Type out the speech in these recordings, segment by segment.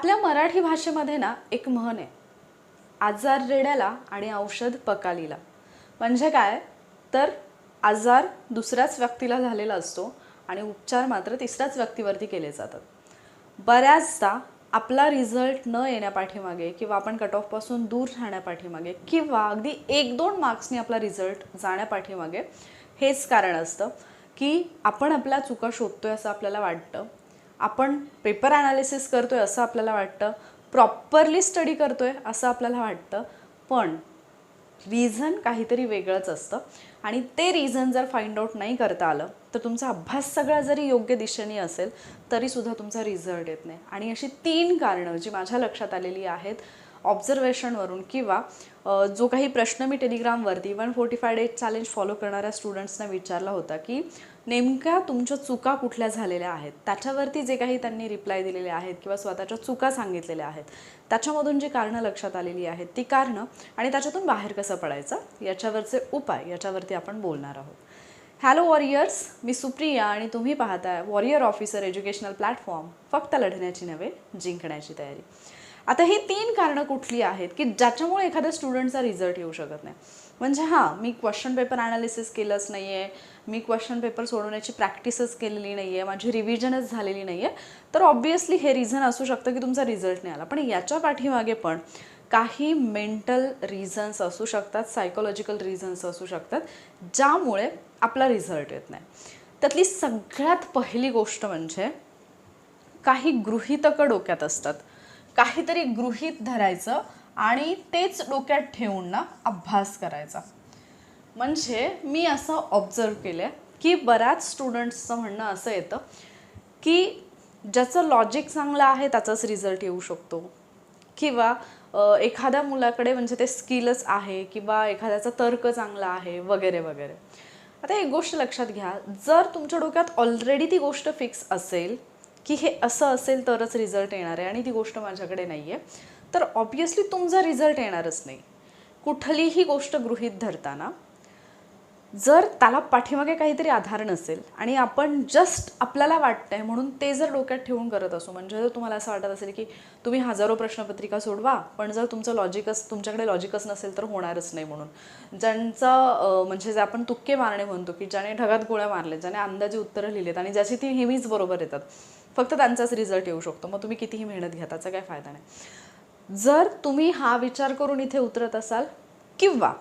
आपल्या मराठी भाषेमध्ये ना एक म्हण आहे. आजार रेड्याला आणि औषध पकालीला. म्हणजे काय? तर आजार दुसऱ्याच व्यक्तीला झालेला असतो आणि उपचार मात्र तिसऱ्याच व्यक्तीवरती केले जातात. बऱ्याचदा आपला रिझल्ट न येण्यापाठीमागे किंवा आपण कट ऑफपासून दूर राहण्यापाठीमागे किंवा अगदी एक दोन मार्क्सनी आपला रिझल्ट जाण्यापाठीमागे हेच कारण असतं की आपण आपल्या चुका शोधतोय असं आपल्याला वाटतं. आपण पेपर ॲनालिसिस करतो आहे असं आपल्याला वाटतं. प्रॉपरली स्टडी करतो आहे असं आपल्याला वाटतं. पण रिझन काहीतरी वेगळंच असतं. आणि ते रिझन जर फाइंड आउट नाही करता आलं तर तुमचा अभ्यास सगळा जरी योग्य दिशेने असेल तरीसुद्धा तुमचा रिझल्ट येत नाही. आणि अशी तीन कारणं जी माझ्या लक्षात आलेली आहेत ऑब्झर्वेशनवरून किंवा जो काही प्रश्न मी टेलिग्रामवरती one forty five days challenge follow करणाऱ्या स्टुडंट्सना विचारला होता की नेमक्या तुमच्या चुका कुठल्या झालेल्या आहेत? त्याच्यावरती जे काही त्यांनी रिप्लाय दिलेले आहेत किंवा स्वतःच्या चुका सांगितलेल्या आहेत त्याच्यामधून जी कारणं लक्षात आलेली आहेत ती कारणं आणि त्याच्यातून बाहेर कसं पडायचं याच्यावरचे उपाय याच्यावरती आपण बोलणार आहोत. हॅलो वॉरियर्स मी सुप्रिया आणि तुम्ही पाहताय वॉरियर ऑफिसर एज्युकेशनल प्लॅटफॉर्म फक्त लढण्याची नव्हे जिंकण्याची तयारी. आता ही तीन कारणं कुठली आहेत की ज्याच्यामुळे एखाद्या स्टुडंटचा रिझल्ट येऊ शकत नाही? म्हणजे हां मी क्वेश्चन पेपर ॲनालिसिस केलंच नाही आहे मी क्वेश्चन पेपर सोडवण्याची प्रॅक्टिसच केलेली नाही आहे माझी रिव्हिजनच झालेली नाही आहे तर ऑब्वियसली हे रिझन असू शकतं की तुमचा रिझल्ट नाही आला. पण याच्या पाठीमागे पण काही मेंटल रिझन्स असू शकतात सायकोलॉजिकल रिझन्स असू शकतात ज्यामुळे आपला रिझल्ट येत नाही. त्यातली सगळ्यात पहिली गोष्ट म्हणजे काही गृहितकं डोक्यात असतात. काहीतरी गृहित धरायचं आणि तेच डोक्यात ठेवून ना अभ्यास करायचा. म्हणजे मी असं ऑब्झर्व केलं आहे की बऱ्याच स्टुडंट्सचं म्हणणं असं येतं की ज्याचं लॉजिक चांगलं आहे त्याचाच रिझल्ट येऊ शकतो. किंवा एखाद्या मुलाकडे म्हणजे ते स्किलच आहे किंवा एखाद्याचा तर्क चांगला आहे वगैरे वगैरे. आता एक गोष्ट लक्षात घ्या जर तुमच्या डोक्यात ऑलरेडी ती गोष्ट फिक्स असेल की हे असं असेल तरच रिझल्ट येणार आहे आणि ती गोष्ट माझ्याकडे नाही आहे तर ऑब्वियसली तुमचा रिझल्ट येणारच नाही. कुठलीही गोष्ट गृहीत धरताना जर त्याला पाठीमागे काहीतरी आधार नसेल आणि आपण जस्ट आपल्याला वाटतं आहे म्हणून ते जर डोक्यात ठेवून करत असू म्हणजे जर तुम्हाला असं वाटत असेल की तुम्ही हजारो प्रश्नपत्रिका सोडवा पण जर तुमचं लॉजिकच तुमच्याकडे लॉजिकच नसेल तर होणारच नाही म्हणून. ज्यांचं म्हणजे जे आपण तुक्के मारणे म्हणतो की ज्याने ढगात गोळ्या मारले ज्याने अंदाजे उत्तरं लिहिलेत आणि ज्याची ती नेहमीच बरोबर येतात फक्त त्यांचाच रिझल्ट येऊ शकतो. मग तुम्ही कितीही मेहनत घ्या त्याचा काय फायदा नाही. जर तुम्ही हा विचार करून इथे उतरत असाल किंवा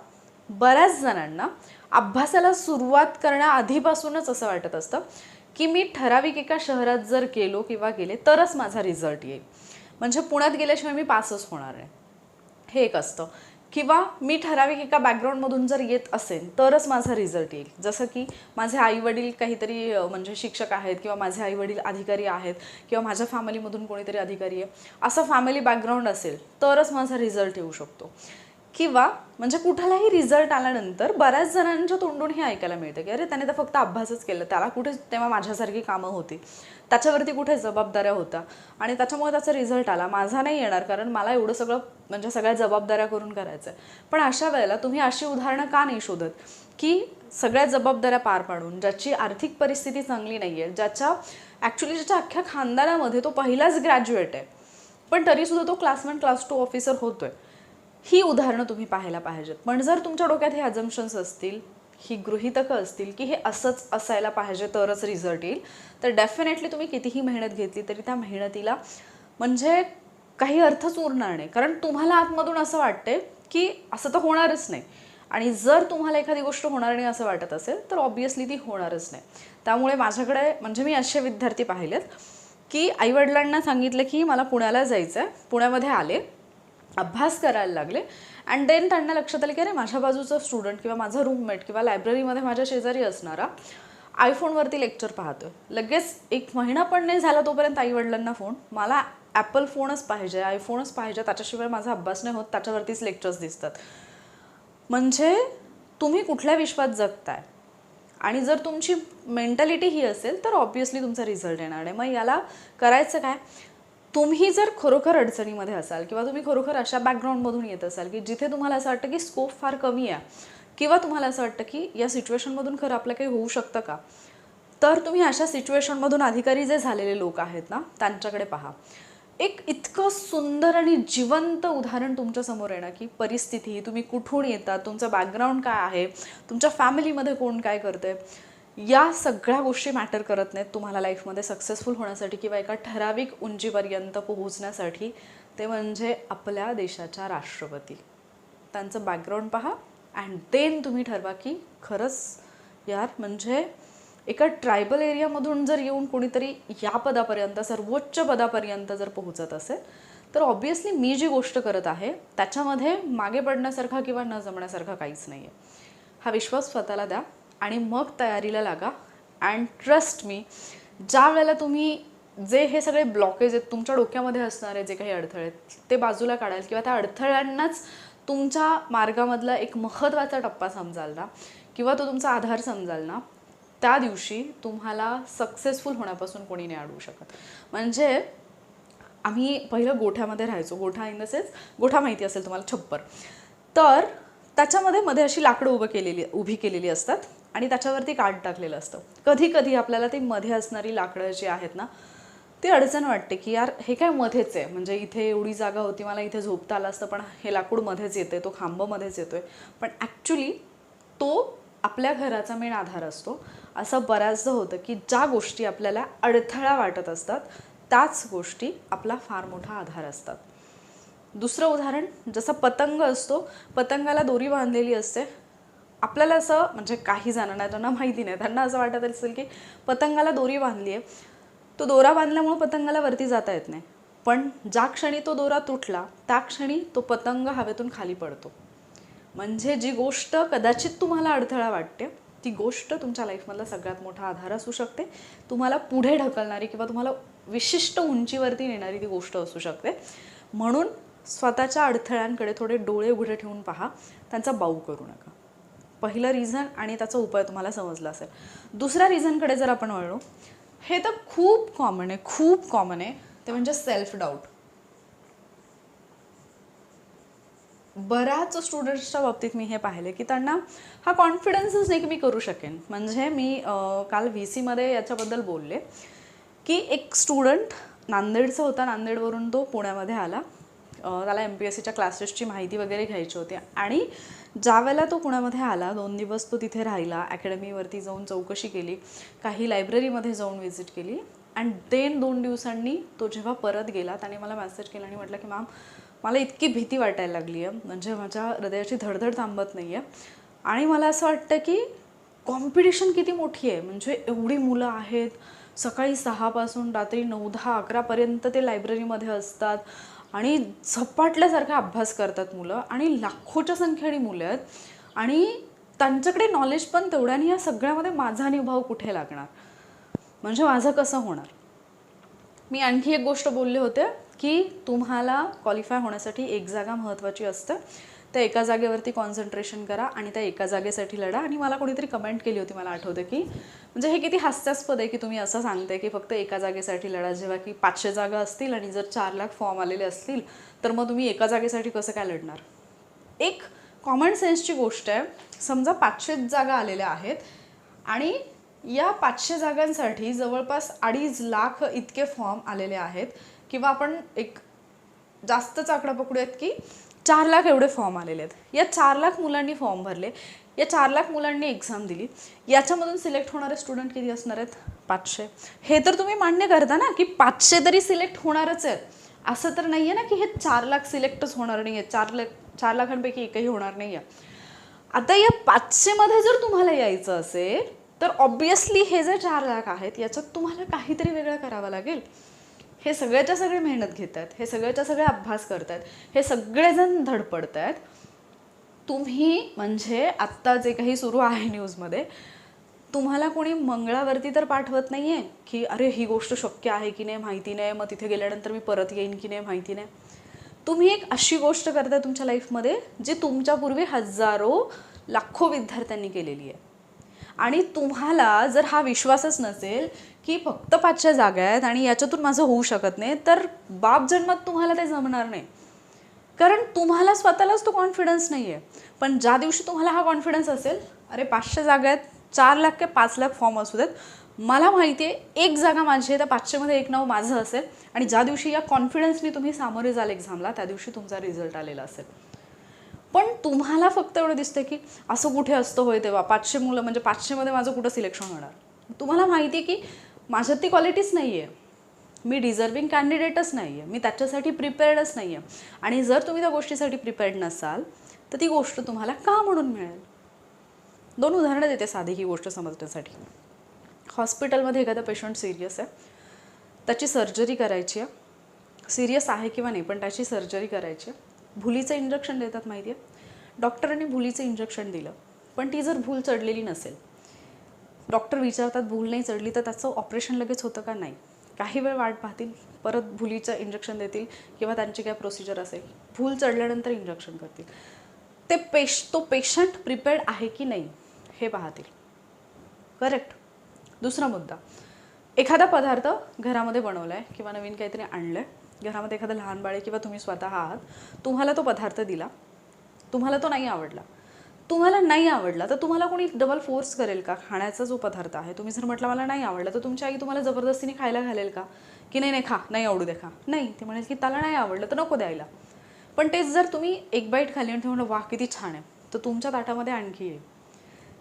बऱ्याच जणांना अभ्यासाला सुरुवात करण्याआधीपासूनच असं वाटत असतं की मी ठराविक एका शहरात जर गेलो किंवा गेले तरच माझा रिझल्ट येईल. म्हणजे पुण्यात गेल्याशिवाय मी पासच होणार आहे हे एक असतं. किंवा मी ठराविक एका बॅकग्राऊंडमधून जर येत असेल तरच माझा रिझल्ट येईल. जसं की माझे आईवडील काहीतरी म्हणजे शिक्षक आहेत किंवा माझे आईवडील अधिकारी आहेत किंवा माझ्या फॅमिलीमधून कोणीतरी अधिकारी आहे असं फॅमिली बॅकग्राऊंड असेल तरच माझा रिझल्ट येऊ शकतो. किंवा म्हणजे कुठलाही रिझल्ट आल्यानंतर बऱ्याच जणांच्या तोंडून हे ऐकायला मिळतं की अरे त्याने तर फक्त अभ्यासच केलं. त्याला कुठे तेव्हा माझ्यासारखी कामं होती. त्याच्यावरती कुठे जबाबदाऱ्या होत्या. आणि त्याच्यामुळे त्याचा रिझल्ट आला. माझा नाही येणार कारण मला एवढं सगळं म्हणजे सगळ्या जबाबदाऱ्या करून करायचं आहे पण अशा वेळेला तुम्ही अशी उदाहरणं का नाही शोधत? की सगळ्या जबाबदाऱ्या पार पाडून ज्याची आर्थिक परिस्थिती चांगली नाही आहे ज्याच्या ॲक्च्युली ज्याच्या अख्ख्या खानदानामध्ये तो पहिलाच ग्रॅज्युएट आहे. पण तरीसुद्धा तो class one class two officer होतोय. ही उदाहरणं तुम्ही पाहायला पाहिजेत. पण जर तुमच्या डोक्यात हे अजम्पन्स असतील ही गृहितकं असतील की हे असंच असायला पाहिजे तरच रिझल्ट येईल तर डेफिनेटली तुम्ही कितीही मेहनत घेतली तरी त्या मेहनतीला म्हणजे काही अर्थच उरणार नाही. कारण तुम्हाला आतमधून असं वाटते की असं तर होणारच नाही. आणि जर तुम्हाला एखादी गोष्ट होणार नाही असं वाटत असेल तर ऑब्वियसली ती होणारच नाही. त्यामुळे माझ्याकडे म्हणजे मी असे विद्यार्थी पाहिलेत की आईवडिलांना सांगितलं की मला पुण्याला जायचं आहे पुण्यामध्ये आले अभ्यास करायला लागले. अँड देन त्यांना लक्षात आलं की अरे माझ्या बाजूचा स्टुडंट किंवा माझा रूममेट किंवा लायब्ररीमध्ये माझ्या शेजारी असणारा आयफोनवरती लेक्चर पाहतोय. लगेच एक महिना पण नाही झाला तोपर्यंत आईवडिलांना फोन मला ॲपल फोनच पाहिजे आयफोनच पाहिजे त्याच्याशिवाय माझा अभ्यास नाही होत त्याच्यावरतीच लेक्चर्स दिसतात. म्हणजे तुम्ही कुठल्या विश्वात जगताय? आणि जर तुमची मेंटॅलिटी ही असेल तर ऑब्वियसली तुमचा रिझल्ट येणार आहे. मग याला करायचं काय? तुम्ही जर खरोखर अडचणीमध्ये असाल किंवा तुम्ही खरोखर अशा बॅकग्राऊंडमधून येत असाल की जिथे तुम्हाला असं वाटतं की स्कोप फार कमी आहे किंवा तुम्हाला असं वाटतं की या सिच्युएशनमधून खरं आपलं काही होऊ शकतं का तर तुम्ही अशा सिच्युएशनमधून अधिकारी जे झालेले लोक आहेत ना त्यांच्याकडे पहा. एक इतकं सुंदर आणि जिवंत उदाहरण तुमच्यासमोर येणं की परिस्थिती तुम्ही कुठून येतात तुमचं बॅकग्राऊंड काय आहे तुमच्या फॅमिलीमध्ये कोण काय करतंय? या सगळ्या गोष्टी मॅटर करत नाहीत तुम्हाला लाईफमध्ये सक्सेसफुल होण्यासाठी किंवा एका ठराविक उंचीपर्यंत पोहोचण्यासाठी ते म्हणजे आपल्या देशाच्या राष्ट्रपती. त्यांचं बॅकग्राऊंड पहा अँड देन तुम्ही ठरवा की खरंच यार म्हणजे एका ट्रायबल एरियामधून जर येऊन कोणीतरी या पदापर्यंत सर्वोच्च पदापर्यंत जर पोहोचत असेल तर ऑब्वियसली मी जी गोष्ट करत आहे त्याच्यामध्ये मागे पडण्यासारखा किंवा न जमण्यासारखा काहीच नाही आहे हा विश्वास स्वतःला द्या. आणि मग तयारीला लागा. अँड ट्रस्ट मी ज्या वेळेला तुम्ही जे हे सगळे ब्लॉकेज आहेत तुमच्या डोक्यामध्ये असणारे जे काही अडथळे आहेत ते बाजूला काढाल किंवा त्या अडथळ्यांनाच तुमच्या मार्गामधला एक महत्त्वाचा टप्पा समजाल ना किंवा तो तुमचा आधार समजाल ना त्या दिवशी तुम्हाला सक्सेसफुल होण्यापासून कोणी नाही अडवू शकत. म्हणजे आम्ही पहिलं गोठ्यामध्ये राहायचो. गोठा इन द सेन्स गोठा माहिती असेल तुम्हाला छप्पर. तर त्याच्यामध्ये मध्ये अशी लाकडं उभं केलेली उभी केलेली असतात. आणि त्याच्यावरती काठ टाकलेलं असतं. कधी कधी आपल्याला ती मध्ये असणारी लाकडं जी आहेत ना ती अडचण वाटते की यार हे काय मध्येच आहे. म्हणजे इथे एवढी जागा होती मला इथे झोपता आलं असतं पण हे लाकूड मध्येच येते तो खांब मध्येच येतोय. पण ॲक्च्युली तो आपल्या घराचा मेन आधार असतो. असं बऱ्याचदा होतं की ज्या गोष्टी आपल्याला अडथळा वाटत असतात त्याच गोष्टी आपला फार मोठा आधार असतात. दुसरं उदाहरण जसं पतंग असतो पतंगाला दोरी बांधलेली असते आपल्याला असं म्हणजे काही जणांना ज्यांना माहिती नाही त्यांना असं वाटत असेल की पतंगाला दोरी बांधली आहे. तो दोरा बांधल्यामुळं पतंगाला वरती जाता येत नाही. पण ज्या क्षणी तो दोरा तुटला त्या क्षणी तो पतंग हवेतून खाली पडतो. म्हणजे जी गोष्ट कदाचित तुम्हाला अडथळा वाटते ती गोष्ट तुमच्या लाईफमधला सगळ्यात मोठा आधार असू शकते. तुम्हाला पुढे ढकलणारी किंवा तुम्हाला विशिष्ट उंचीवरती नेणारी ती गोष्ट असू शकते. म्हणून स्वतःच्या अडथळ्यांकडे थोडे डोळे उघडे ठेवून पहा. त्यांचा बाऊ करू नका. पहिलं रिझन आणि त्याचा उपाय तुम्हाला समजला असेल. दुसऱ्या रिझनकडे जर आपण वळलो हे तर खूप कॉमन आहे खूप कॉमन आहे. ते म्हणजे सेल्फ डाऊट बऱ्याच स्टुडंट्सच्या बाबतीत मी हे पाहिले की त्यांना हा कॉन्फिडन्सच नाही की मी करू शकेन. म्हणजे मी काल व्ही सीमध्ये याच्याबद्दल बोलले की एक स्टुडंट नांदेडचा होता. नांदेडवरून तो पुण्यामध्ये आला. त्याला एम पी एस सीच्या क्लासेसची माहिती वगैरे घ्यायची होती. आणि ज्यावेळेला तो पुण्यामध्ये आला दोन दिवस तो तिथे राहिला अकॅडमीवरती जाऊन चौकशी केली काही लायब्ररीमध्ये जाऊन व्हिजिट केली. अँड देन दोन दिवसांनी तो जेव्हा परत गेला त्याने मला मेसेज केला आणि म्हटलं की मॅम मला इतकी भीती वाटायला लागली आहे म्हणजे माझ्या हृदयाची धडधड थांबत नाही आहे आणि मला असं वाटतं की कॉम्पिटिशन किती मोठी आहे. म्हणजे एवढी मुलं आहेत. सकाळी सहापासून रात्री नऊ दहा अकरापर्यंत ते लायब्ररीमध्ये असतात. आणि झपाटल्यासारखा अभ्यास करतात मुलं आणि लाखोच्या संख्येने मुलं आहेत. आणि त्यांच्याकडे नॉलेज पण तेवढ्याने या सगळ्यामध्ये माझा निभाव कुठे लागणार? म्हणजे माझं कसं होणार? मी आणखी एक गोष्ट बोलले होते की तुम्हाला क्वालिफाय होण्यासाठी एक जागा महत्त्वाची असते. त्या एका जागेवरती कॉन्सन्ट्रेशन करा आणि त्या एका जागेसाठी लढा. आणि मला कोणीतरी कमेंट केली होती मला आठवते की म्हणजे हे किती हास्यास्पद आहे की तुम्ही असं सांगते की फक्त एका जागेसाठी लढा. जेव्हा की पाचशे जागा असतील आणि जर चार लाख फॉर्म आलेले असतील तर मग तुम्ही एका जागेसाठी कसं काय लढणार? एक कॉमन सेन्सची गोष्ट आहे. समजा पाचशे जागा आलेल्या आहेत आणि या पाचशे जागांसाठी जवळपास अडीच लाख इतके फॉर्म आलेले आहेत. किंवा आपण एक जास्तच आकडा पकडूयात की चार लाख एवढे फॉर्म आलेले आहेत. या चार लाख मुलांनी फॉर्म भरले. या चार लाख मुलांनी एक्झाम दिली. याच्यामधून सिलेक्ट होणारे स्टुडंट किती असणार आहेत? पाचशे. हे तर तुम्ही मान्य करता ना की पाचशे तरी सिलेक्ट होणारच आहेत. असं तर नाही आहे ना की हे चार लाख सिलेक्टच होणार नाही आहे चार लाख चार लाखांपैकी एकही होणार नाही आहे आता या पाचशेमध्ये जर तुम्हाला यायचं असेल तर ऑब्वियसली हे जे चार लाख आहेत याच्यात तुम्हाला काहीतरी वेगळं करावं लागेल. हे सगळ्याच्या सगळे मेहनत घेत आहेत हे सगळ्याच्या सगळे अभ्यास करत आहेत हे सगळेजण धडपडत आहेत तुम्ही म्हणजे आत्ता जे काही सुरू आहे न्यूजमध्ये तुम्हाला कोणी मंगळावरती तर पाठवत नाही आहे की अरे ही गोष्ट शक्य आहे की नाही माहिती नाही मग तिथे गेल्यानंतर मी परत येईन की नाही माहिती नाही. तुम्ही एक अशी गोष्ट करताय तुमच्या लाईफमध्ये जी तुमच्यापूर्वी हजारो लाखो विद्यार्थ्यांनी केलेली आहे. आणि तुम्हाला जर हा विश्वासच नसेल की फक्त पाचशे जागा आहेत आणि याच्यातून माझं होऊ शकत नाही तर बाप जन्मात तुम्हाला ते जमणार नाही. कारण तुम्हाला स्वतःलाच तो कॉन्फिडन्स नाही आहे पण ज्या दिवशी तुम्हाला हा कॉन्फिडन्स असेल अरे पाचशे जागा आहेत चार लाख किंवा पाच लाख फॉर्म असू देत मला माहिती आहे एक जागा माझी आहे तर पाचशेमध्ये एक नाव माझं असेल आणि ज्या दिवशी या कॉन्फिडन्सनी तुम्ही सामोरे जाल एक्झामला त्या दिवशी तुमचा रिझल्ट आलेला असेल. पण तुम्हाला फक्त एवढं दिसतं की असं कुठे असतं होय तेव्हा? पाचशे मुलं म्हणजे पाचशेमध्ये माझं कुठं सिलेक्शन होणार? तुम्हाला माहिती आहे की माझ्यात ती क्वालिटीच नाही आहे मी डिझर्विंग कॅन्डिडेटच नाही आहे मी त्याच्यासाठी प्रिपेअर्डच नाही आहे आणि जर तुम्ही त्या गोष्टीसाठी प्रिपेअर्ड नसाल तर ती गोष्ट तुम्हाला का म्हणून मिळेल? दोन उदाहरणं देते साधी ही गोष्ट समजण्यासाठी. हॉस्पिटलमध्ये एखादा पेशंट सिरियस आहे. त्याची सर्जरी करायची आहे. सिरियस आहे किंवा नाही पण त्याची सर्जरी करायची आहे. भुलीचं इंजेक्शन देतात माहिती आहे डॉक्टरांनी भुलीचं इंजेक्शन दिलं. पण ती जर भूल चढलेली नसेल डॉक्टर विचारतात भूल नाही चढली तर त्याचं ऑपरेशन लगेच होतं का नाही? काही वेळ वाट पाहतील परत भुलीचं इंजेक्शन देतील किंवा त्यांची काय प्रोसिजर असेल. भूल चढल्यानंतर इंजेक्शन करतील. ते पेश तो पेशंट प्रिपेअर्ड आहे की नाही हे पाहतील. करेक्ट दुसरा मुद्दा. एखादा पदार्थ घरामध्ये बनवला आहे किंवा नवीन काहीतरी आणलं आहे घरामध्ये एखादं लहान बाळे किंवा तुम्ही स्वतः आहात तुम्हाला तो पदार्थ दिला तुम्हाला तो नाही आवडला तुम्हाला नाही आवडला तर तुम्हाला कोणी डबल फोर्स करेल का? खाण्याचा जो पदार्थ आहे तुम्ही जर म्हटलं मला नाही आवडला तर तुमची आई तुम्हाला जबरदस्तीने खायला घालेल का? की नाही नाही खा नाही आवडू दे खा. नाही ते म्हणेल की त्याला नाही आवडलं तर नको द्यायला. पण तेच जर तुम्ही एक बाईट खाली आणि तुम्ही वा किती छान आहे. तर तुमच्या ताटामध्ये आणखी येईल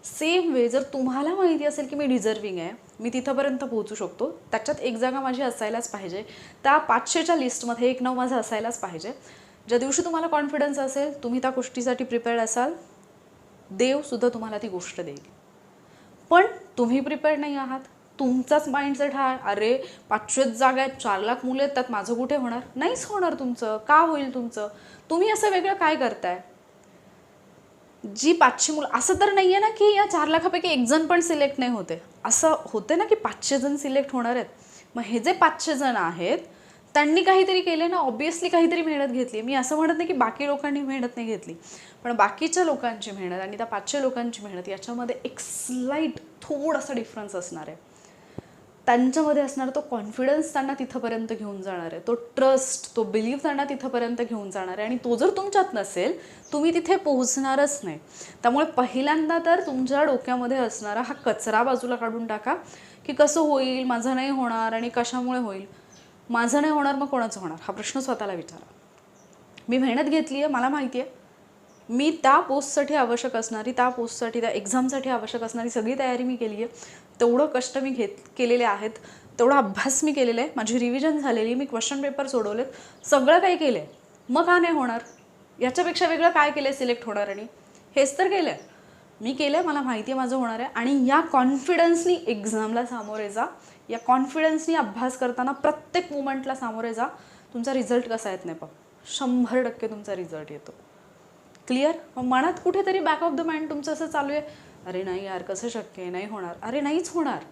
सेम वे जर तुम्हाला माहिती असेल की मी डिझर्विंग आहे मी तिथंपर्यंत पोहोचू शकतो त्याच्यात एक जागा माझी असायलाच पाहिजे. त्या पाचशेच्या लिस्टमध्ये एक नाव माझं असायलाच पाहिजे. ज्या दिवशी तुम्हाला कॉन्फिडन्स असेल तुम्ही त्या गोष्टीसाठी प्रिपेअर्ड असाल देवसुद्धा तुम्हाला ती गोष्ट देईल. पण तुम्ही प्रिपेअर्ड नाही आहात. तुमचाच माइंडसेट हा अरे पाचशेच जागा आहेत चार लाख मुलं आहेत त्यात माझं कुठे होणार? नाहीच होणार तुमचं. का होईल तुमचं? तुम्ही असं वेगळं काय करताय? जी पाचशे मुलं असं तर नाही आहे ना की या चार लाखापैकी एक जण पण सिलेक्ट नाही होते. असं होते ना की पाचशे जण सिलेक्ट होणार आहेत. मग हे जे पाचशे जण आहेत त्यांनी काहीतरी केले ना ऑब्वियसली काहीतरी मेहनत घेतली मी असं म्हणत नाही की बाकी लोकांनी मेहनत नाही घेतली पण बाकीच्या लोकांची मेहनत आणि त्या पाचशे लोकांची मेहनत याच्यामध्ये एक स्लाईट थोडासा डिफरन्स असणार आहे. त्यांच्यामध्ये असणार तो कॉन्फिडन्स त्यांना तिथंपर्यंत घेऊन जाणार आहे. तो ट्रस्ट तो बिलीव्ह त्यांना तिथंपर्यंत घेऊन जाणार आहे. आणि तो जर तुमच्यात नसेल तुम्ही तिथे पोहोचणारच नाही. त्यामुळे पहिल्यांदा तर तुमच्या डोक्यामध्ये असणारा हा कचरा बाजूला काढून टाका की कसं होईल माझं नाही होणार आणि कशामुळे होईल. माझं नाही होणार मग कोणाचं होणार? हा प्रश्न स्वतःला विचारा. मी मेहनत घेतली आहे मला माहिती आहे मी त्या पोस्टसाठी आवश्यक असणारी त्या पोस्टसाठी त्या एक्झामसाठी आवश्यक असणारी सगळी तयारी मी केली आहे तेवढं कष्ट मी घेत केलेले आहेत. तेवढा अभ्यास मी केलेला आहे माझी रिव्हिजन झालेली मी क्वेश्चन पेपर सोडवलेत. सगळं काही केलं आहे मग का नाही होणार? याच्यापेक्षा वेगळं काय केलं आहे सिलेक्ट होणार आणि? हेच तर केलं आहे मी केलं आहे मला माहिती आहे माझं होणार आहे. आणि या कॉन्फिडन्सनी एक्झामला सामोरे जा. या कॉन्फिडन्सनी अभ्यास करताना प्रत्येक मुमेंटला सामोरे जा. तुमचा रिझल्ट कसा येत नाही पण शंभर टक्के तुमचा रिझल्ट येतो. क्लिअर? मनात कुठेतरी बॅक ऑफ द माइंड तुमचं असं चालू आहे अरे नाही यार कसं शक्य आहे? नाही होणार. अरे नाहीच होणार.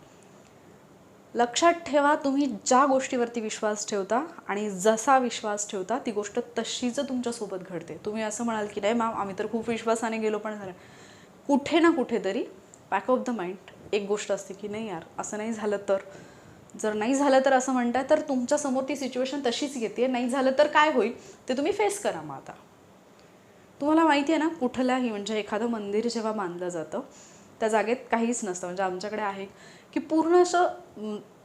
लक्षात ठेवा तुम्ही ज्या गोष्टीवरती विश्वास ठेवता आणि जसा विश्वास ठेवता ती गोष्ट तशीच तुमच्यासोबत घडते. तुम्ही असं म्हणाल की नाही मॅम आम्ही तर खूप विश्वासाने गेलो पण झालं. कुठे ना कुठेतरी बॅक ऑफ द माइंड एक गोष्ट असते की नाही यार असं नाही झालं तर. जर नाही झालं तर असं म्हणताय तर तुमच्यासमोर ती सिच्युएशन तशीच येते. नाही झालं तर काय होईल? ते तुम्ही फेस करा मग आता. तुम्हाला माहिती आहे ना कुठल्याही म्हणजे एखादं मंदिर जेव्हा बांधलं जातं त्या जागेत काहीच नसतं. म्हणजे आमच्याकडे आहे की पूर्ण असं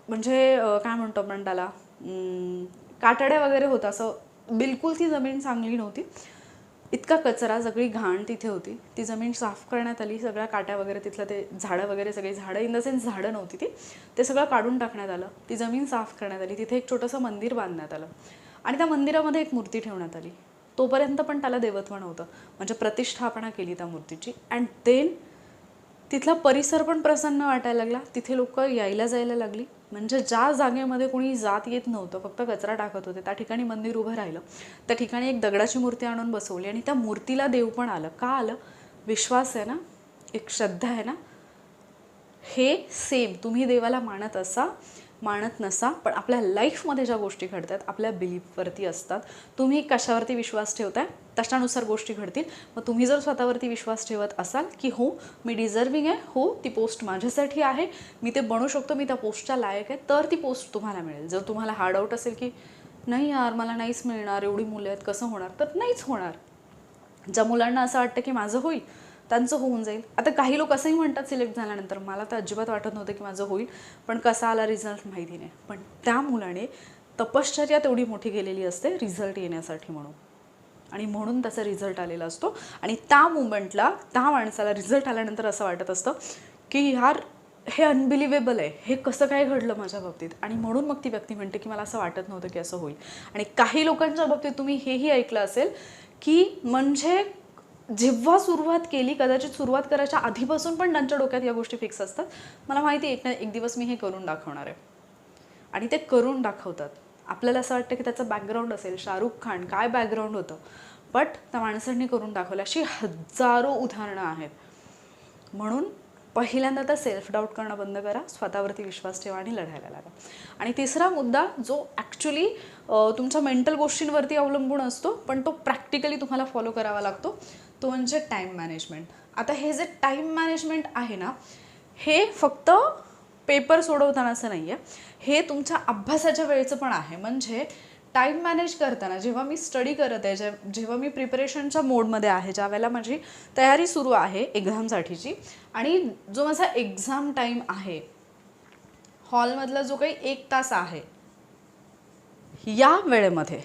म्हणजे काय म्हणतो आपण त्याला वगैरे होतं. असं बिलकुल ती जमीन चांगली नव्हती. इतका कचरा सगळी घाण तिथे होती. ती जमीन साफ करण्यात आली. सगळ्या काट्या वगैरे तिथलं ते झाडं वगैरे सगळी झाडं इन द सेन्स झाडं नव्हती ती. ते सगळं काढून टाकण्यात आलं. ती जमीन साफ करण्यात आली. तिथे एक छोटंसं मंदिर बांधण्यात आलं. आणि त्या मंदिरामध्ये एक मूर्ती ठेवण्यात आली. तोपर्यंत पण त्याला देवत्व नव्हतं. म्हणजे प्रतिष्ठापना केली त्या मूर्तीची. अँड देन तिथला परिसर पण प्रसन्न वाटायला लागला. तिथे लोक यायला जायला लागली. म्हणजे ज्या जागेमध्ये कोणी जात येत नव्हतं फक्त कचरा टाकत होते त्या ठिकाणी मंदिर उभं राहिलं. त्या ठिकाणी एक दगडाची मूर्ती आणून बसवली आणि त्या मूर्तीला देव पण आलं. का आलं? विश्वास आहे ना? एक श्रद्धा आहे ना? हे सेम तुम्ही देवाला मानत असा. मानत नसा पण आपल्या लाईफमध्ये ज्या गोष्टी घडतात आपल्या बिलीफवरती असतात. तुम्ही कशावरती विश्वास ठेवताय? तशानुसार गोष्टी घडतील. मग तुम्ही जर स्वतःवरती विश्वास ठेवत असाल की हो मी डिझर्विंग आहे. हो ती पोस्ट माझ्यासाठी आहे. मी ते बनू शकतो. मी त्या पोस्टच्या लायक आहे. तर ती पोस्ट तुम्हाला मिळेल. जर तुम्हाला हा डाऊट असेल की नाही यार मला नाहीच मिळणार. एवढी मुलं आहेत. कसं होणार? तर नाहीच होणार. ज्या मुलांना असं वाटतं की माझं होईल. त्यांचं होऊन जाईल. आता काही लोक असंही म्हणतात सिलेक्ट झाल्यानंतर मला तर अजिबात वाटत नव्हतं की माझं होईल पण कसा आला रिझल्ट माहिती नाही. पण त्या मुलाने तपश्चर्या तेवढी मोठी केलेली असते रिझल्ट येण्यासाठी म्हणून. आणि म्हणून त्याचा रिझल्ट आलेला असतो. आणि त्या मुमेंटला त्या माणसाला रिझल्ट आल्यानंतर असं वाटत असतं की यार हे अनबिलिव्हेबल आहे. हे कसं काय घडलं माझ्या बाबतीत? आणि म्हणून मग ती व्यक्ती म्हणते की मला असं वाटत नव्हतं की असं होईल. आणि काही लोकांच्या बाबतीत तुम्ही हेही ऐकलं असेल की म्हणजे जेव्हा सुरुवात केली कदाचित सुरुवात करायच्या आधीपासून पण त्यांच्या डोक्यात या गोष्टी फिक्स असतात. मला माहिती आहे एक ना एक दिवस मी हे करून दाखवणार आहे. आणि ते करून दाखवतात. आपल्याला असं वाटतं की त्याचं बॅकग्राऊंड असेल शाहरुख खान काय बॅकग्राऊंड होतं? बट त्या माणसांनी करून दाखवलं. अशी हजारो उदाहरणं आहेत. म्हणून पहिल्यांदा तर सेल्फ डाऊट करणं बंद करा स्वतःवरती विश्वास ठेवा आणि लढायला लागा. आणि तिसरा मुद्दा जो ॲक्च्युली तुमच्या मेंटल गोष्टींवरती अवलंबून असतो पण तो प्रॅक्टिकली तुम्हाला फॉलो करावा लागतो. तो म्हणजे टाईम मॅनेजमेंट आता हे जे टाईम मॅनेजमेंट आहे ना हे फक्त पेपर सोडवतानाचं नाही आहे हे तुमच्या अभ्यासाच्या वेळेचं पण आहे. म्हणजे टाईम मॅनेज करताना जेव्हा मी स्टडी करत आहे जे जेव्हा मी प्रिपरेशनच्या मोडमध्ये आहे ज्या वेळेला माझी तयारी सुरू आहे एक्झामसाठीची आणि जो माझा एक्झाम टाईम आहे हॉलमधला जो काही एक तास आहे या वेळेमध्ये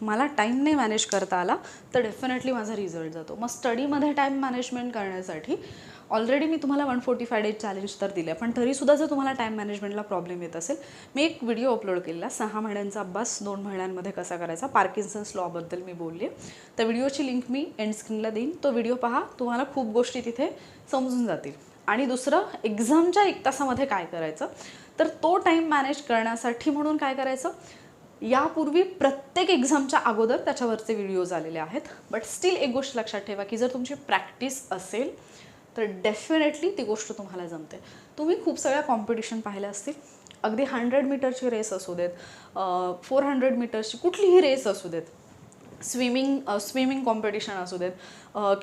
मला टाईम नाही मॅनेज करता आला तर डेफिनेटली माझा रिझल्ट जातो. मग स्टडीमध्ये टाईम मॅनेजमेंट करण्यासाठी ऑलरेडी मी तुम्हाला one forty five days challenge तर दिलं पण तरीसुद्धा जर तुम्हाला टाईम मॅनेजमेंटला प्रॉब्लेम येत असेल मी एक व्हिडिओ अपलोड केलेला सहा महिन्यांचा अभ्यास दोन महिन्यांमध्ये कसा करायचा पार्किन्सन्स लॉबद्दल मी बोलले. त्या व्हिडिओची लिंक मी एंड स्क्रीनला देईन. तो व्हिडिओ पहा तुम्हाला खूप गोष्टी तिथे समजून जातील. आणि दुसरं एक्झामच्या एक तासामध्ये काय करायचं? तर तो टाईम मॅनेज करण्यासाठी म्हणून काय करायचं? यापूर्वी प्रत्येक एक्झामच्या अगोदर त्याच्यावरचे व्हिडिओज आलेले आहेत. बट स्टील एक गोष्ट लक्षात ठेवा की जर तुमची प्रॅक्टिस असेल तर डेफिनेटली ती गोष्ट तुम्हाला जमते. तुम्ही खूप सगळ्या कॉम्पिटिशन पाहिल्या असतील. अगदी हंड्रेड मीटरची रेस असू देत फोर हंड्रेड मीटर्सची कुठलीही रेस असू देत स्विमिंग स्विमिंग कॉम्पिटिशन असू देत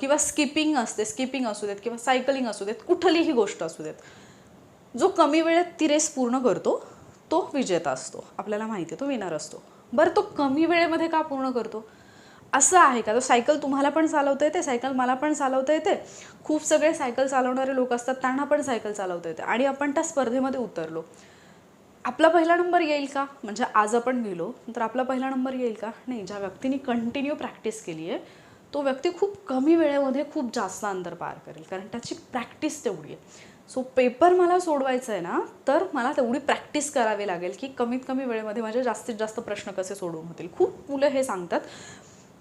किंवा स्किपिंग असते स्किपिंग असू देत किंवा सायकलिंग असू देत कुठलीही गोष्ट असू देत जो कमी वेळेत ती रेस पूर्ण करतो तो विजेता असतो. आपल्याला माहिती आहे तो विनर असतो. बरं तो कमी वेळेमध्ये का पूर्ण करतो? असं आहे का? तो सायकल तुम्हाला पण चालवता येते सायकल मला पण चालवता येते. खूप सगळे सायकल चालवणारे लोक असतात त्यांना पण सायकल चालवता येते. आणि आपण त्या स्पर्धेमध्ये उतरलो. आपला पहिला नंबर येईल का? म्हणजे आज आपण गेलो तर आपला पहिला नंबर येईल का? नाही ज्या व्यक्तीने कंटिन्यू प्रॅक्टिस केली आहे तो व्यक्ती खूप कमी वेळेमध्ये खूप जास्त अंतर पार करेल. कारण त्याची प्रॅक्टिस तेवढी आहे. सो पेपर मला सोडवायचा आहे ना तर मला तेवढी प्रॅक्टिस करावी लागेल की कमीत कमी वेळेमध्ये माझे जास्तीत जास्त प्रश्न कसे सोडवून होतील. खूप मुलं हे सांगतात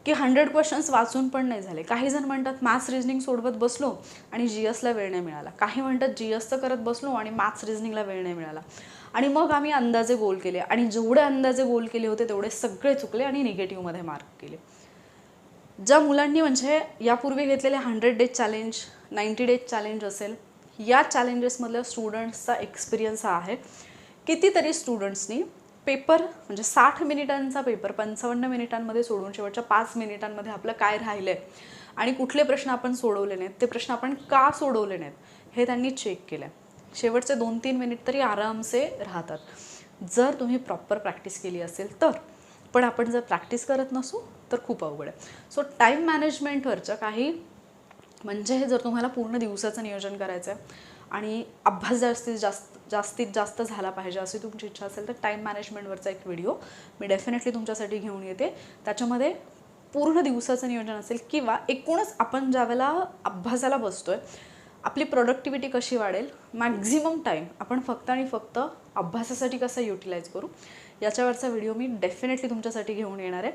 की हंड्रेड क्वेश्चन्स वाचून पण नाही झाले. काही जण म्हणतात मॅथ्स रिझनिंग सोडवत बसलो आणि जी एसला वेळ नाही मिळाला. काही म्हणतात जी एसचं करत बसलो आणि मॅथ्स रिझनिंगला वेळ नाही मिळाला. आणि मग आम्ही अंदाजे गोल केले आणि जेवढे अंदाजे गोल केले होते तेवढे सगळे चुकले आणि निगेटिव्हमध्ये मार्क केले. ज्या मुलांनी म्हणजे यापूर्वी घेतलेले hundred days challenge ninety days challenge असेल या चॅलेंजेसमधल्या स्टुडंट्सचा एक्सपिरियन्स हा आहे. कितीतरी स्टुडंट्सनी पेपर म्हणजे साठ मिनिटांचा पेपर पंचावन्न मिनिटांमध्ये सोडून शेवटच्या पाच मिनिटांमध्ये आपलं काय राहिलं आहे आणि कुठले प्रश्न आपण सोडवले नाहीत ते प्रश्न आपण का सोडवले नाहीत हे त्यांनी चेक केलं आहे शेवटचे दोन तीन मिनिट तरी आरामसे राहतात. जर तुम्ही प्रॉपर प्रॅक्टिस केली असेल तर. पण आपण जर प्रॅक्टिस करत नसू तर खूप अवघड आहे. सो टाईम मॅनेजमेंटवरच्या काही म्हणजे हे जर तुम्हाला पूर्ण दिवसाचं नियोजन करायचं आहे आणि अभ्यास जास्तीत जास्त जास्तीत जास्त झाला पाहिजे अशी तुमची इच्छा असेल तर टाईम मॅनेजमेंटवरचा एक व्हिडिओ मी डेफिनेटली तुमच्यासाठी घेऊन येते. त्याच्यामध्ये पूर्ण दिवसाचं नियोजन असेल किंवा एकूणच आपण ज्यावेळेला अभ्यासाला बसतो आहे आपली प्रोडक्टिव्हिटी कशी वाढेल मॅक्झिमम टाईम आपण फक्त आणि फक्त अभ्यासासाठी कसं युटिलाइज करू याच्यावरचा व्हिडिओ मी डेफिनेटली तुमच्यासाठी घेऊन येणार आहे.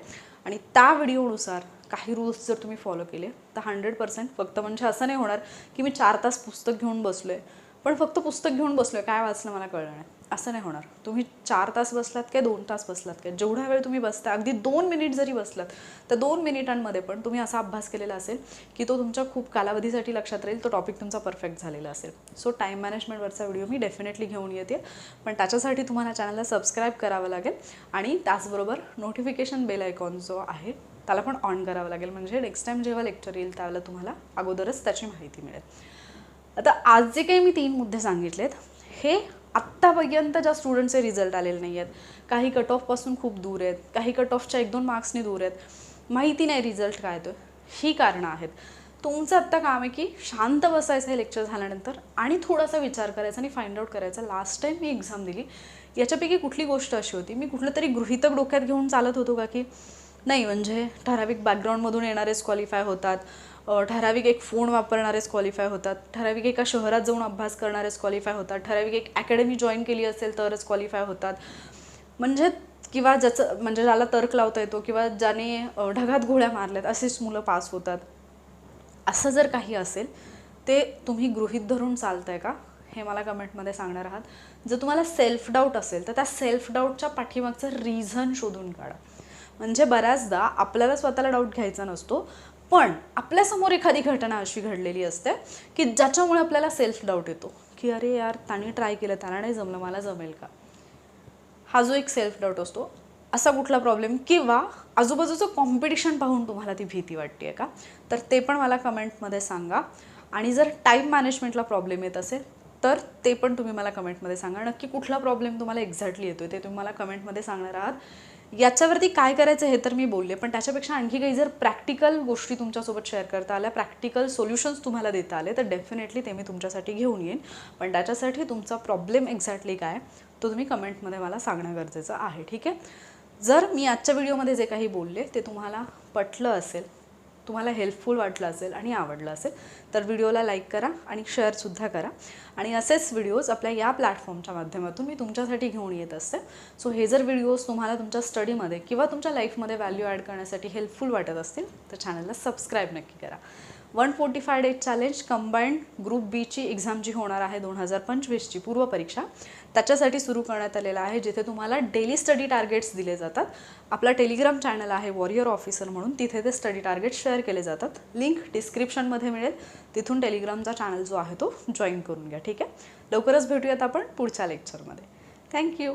आणि त्या व्हिडिओनुसार काही रूल्स जर तुम्ही फॉलो केले तर हंड्रेड पर्सेंट फक्त म्हणजे असं नाही होणार की मी चार तास पुस्तक घेऊन बसलो आहे पण फक्त पुस्तक घेऊन बसलो आहे काय वाचलं मला कळलं नाही. असं नाही होणार. तुम्ही चार तास बसलात काय दोन तास बसलात काय? जेवढा वेळ तुम्ही बसता अगदी दोन मिनिट जरी बसलात तर दोन मिनिटांमध्ये पण तुम्ही असा अभ्यास केलेला असेल की तो तुमच्या खूप कालावधीसाठी लक्षात राहील तो टॉपिक तुमचा परफेक्ट झालेला असेल. सो टाईम मॅनेजमेंटवरचा व्हिडिओ मी डेफिनेटली घेऊन येते. पण त्याच्यासाठी तुम्हाला चॅनलला सबस्क्राईब करावं लागेल आणि त्याचबरोबर नोटिफिकेशन बेल आयकॉन जो आहे त्याला पण ऑन करावं लागेल. म्हणजे नेक्स्ट टाईम जेव्हा लेक्चर येईल त्यावेळेला तुम्हाला अगोदरच त्याची माहिती मिळेल. आता आज जे काही मी तीन मुद्दे सांगितलेत हे आत्तापर्यंत ज्या स्टुडंटचे रिझल्ट आलेले नाही आहेत काही कट ऑफपासून खूप दूर आहेत काही कट ऑफच्या एक दोन मार्क्सनी दूर आहेत माहिती नाही रिझल्ट काय तो ही कारणं आहेत. तुमचं आत्ता काम आहे की शांत बसायचं हे लेक्चर झाल्यानंतर आणि थोडासा विचार करायचा आणि फाइंड आउट करायचा. लास्ट टाईम मी एक्झाम दिली याच्यापैकी कुठली गोष्ट अशी होती मी कुठलं तरी गृहितक डोक्यात घेऊन चालत होतो का की नाही म्हणजे ठराविक बॅकग्राऊंडमधून येणारेच क्वालिफाय होतात. ठराविक एक फोन वापरणारेच क्वालिफाय होतात. ठराविक एका शहरात जाऊन अभ्यास करणारेच क्वालिफाय होतात. ठराविक एक अकॅडमी जॉईन केली असेल तरच क्वालिफाय होतात. म्हणजे किंवा ज्याचं म्हणजे ज्याला तर्क लावता येतो किंवा ज्याने ढगात घोड्या मारल्यात असेच मुलं पास होतात. असं जर काही असेल ते तुम्ही गृहीत धरून चालतंय का? हे मला कमेंटमध्ये सांगणार आहात. जर तुम्हाला सेल्फ डाऊट असेल तर त्या सेल्फ डाऊटच्या पाठीमागचं रिझन शोधून काढा. म्हणजे बऱ्याचदा आपल्याला स्वतःला डाऊट घ्यायचा नसतो. पण आपल्यासमोर एखादी घटना अशी घडलेली असते की ज्याच्यामुळे आपल्याला सेल्फ डाऊट येतो. की अरे यार त्याने ट्राय केलं त्याला नाही जमलं मला जमेल का? हा जो एक सेल्फ डाऊट असतो असा कुठला प्रॉब्लेम किंवा आजूबाजूचं कॉम्पिटिशन पाहून तुम्हाला ती भीती वाटते का? तर ते पण मला कमेंटमध्ये सांगा. आणि जर टाईम मॅनेजमेंटला प्रॉब्लेम येत असेल तर ते पण तुम्ही मला कमेंटमध्ये सांगा. नक्की कुठला प्रॉब्लेम तुम्हाला एक्झॅक्टली येतो ते तुम्ही मला कमेंटमध्ये सांगणार आहात. याच्यावरती काय करायचं हे तर मी बोलले पण त्याच्यापेक्षा आणखी काही जर प्रॅक्टिकल गोष्टी तुमच्यासोबत शेअर करता आल्या प्रॅक्टिकल सोल्युशन्स तुम्हाला देता आले तर डेफिनेटली ते मी तुमच्यासाठी घेऊन येईन. पण त्याच्यासाठी तुमचा प्रॉब्लेम एक्झॅक्टली काय तो तुम्ही कमेंटमध्ये मला सांगणं गरजेचं आहे ठीक आहे? जर मी आजच्या व्हिडिओमध्ये जे काही बोलले ते तुम्हाला पटलं असेल तुम्हाला हेल्पफुल वाटलं असेल आणि आवडलं असेल तर व्हिडिओला लाईक करा आणि शेअरसुद्धा करा. आणि असेच व्हिडिओज आपल्या या प्लॅटफॉर्मच्या माध्यमातून मी तुमच्यासाठी घेऊन येत असते. सो हे जर व्हिडिओज तुम्हाला तुमच्या स्टडीमध्ये किंवा तुमच्या लाईफमध्ये व्हॅल्यू ॲड करण्यासाठी हेल्पफुल वाटत असतील तर चॅनलला सबस्क्राईब नक्की करा. One forty five days challenge combined group बीची एक्झाम जी होणार आहे दोन हजार पंचवीसची पूर्वपरीक्षा त्याच्यासाठी सुरू करण्यात आलेलं आहे जिथे तुम्हाला डेली स्टडी टार्गेट्स दिले जातात. आपला टेलिग्राम चॅनल आहे वॉरियर ऑफिसर म्हणून तिथे ते स्टडी टार्गेट्स शेअर केले जातात. लिंक डिस्क्रिप्शनमध्ये मिळेल. तिथून टेलिग्रामचा चॅनल जो आहे तो जॉईन करून घ्या ठीक आहे? लवकरच भेटूयात आपण पुढच्या लेक्चरमध्ये थँक्यू